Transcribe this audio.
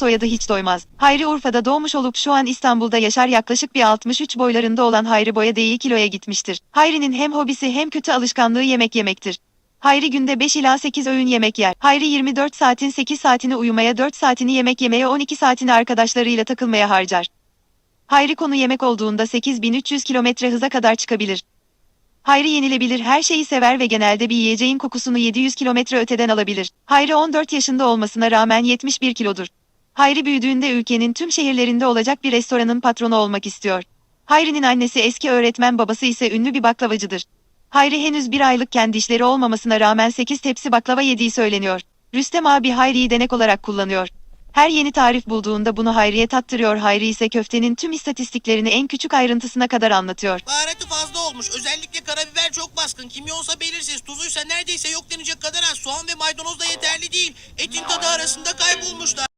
soyadı hiç doymaz. Hayri Urfa'da doğmuş olup şu an İstanbul'da yaşar yaklaşık bir 63 boylarında olan Hayri boya deği kiloya gitmiştir. Hayri'nin hem hobisi hem kötü alışkanlığı yemek yemektir. Hayri günde 5 ila 8 öğün yemek yer. Hayri 24 saatin 8 saatini uyumaya 4 saatini yemek yemeye 12 saatini arkadaşlarıyla takılmaya harcar. Hayri konu yemek olduğunda 8300 kilometre hıza kadar çıkabilir. Hayri yenilebilir her şeyi sever ve genelde bir yiyeceğin kokusunu 700 kilometre öteden alabilir. Hayri 14 yaşında olmasına rağmen 71 kilodur. Hayri büyüdüğünde ülkenin tüm şehirlerinde olacak bir restoranın patronu olmak istiyor. Hayri'nin annesi eski öğretmen babası ise ünlü bir baklavacıdır. Hayri henüz bir aylıkken dişleri olmamasına rağmen 8 tepsi baklava yediği söyleniyor. Rüstem abi Hayri'yi denek olarak kullanıyor. Her yeni tarif bulduğunda bunu Hayri'ye tattırıyor. Hayri ise köftenin tüm istatistiklerini en küçük ayrıntısına kadar anlatıyor. Baharatı fazla olmuş. Özellikle karabiber çok baskın. Kimyonsa belirsiz. Tuzuysa neredeyse yok denecek kadar az. Soğan ve maydanoz da yeterli değil. Etin tadı arasında kaybolmuşlar.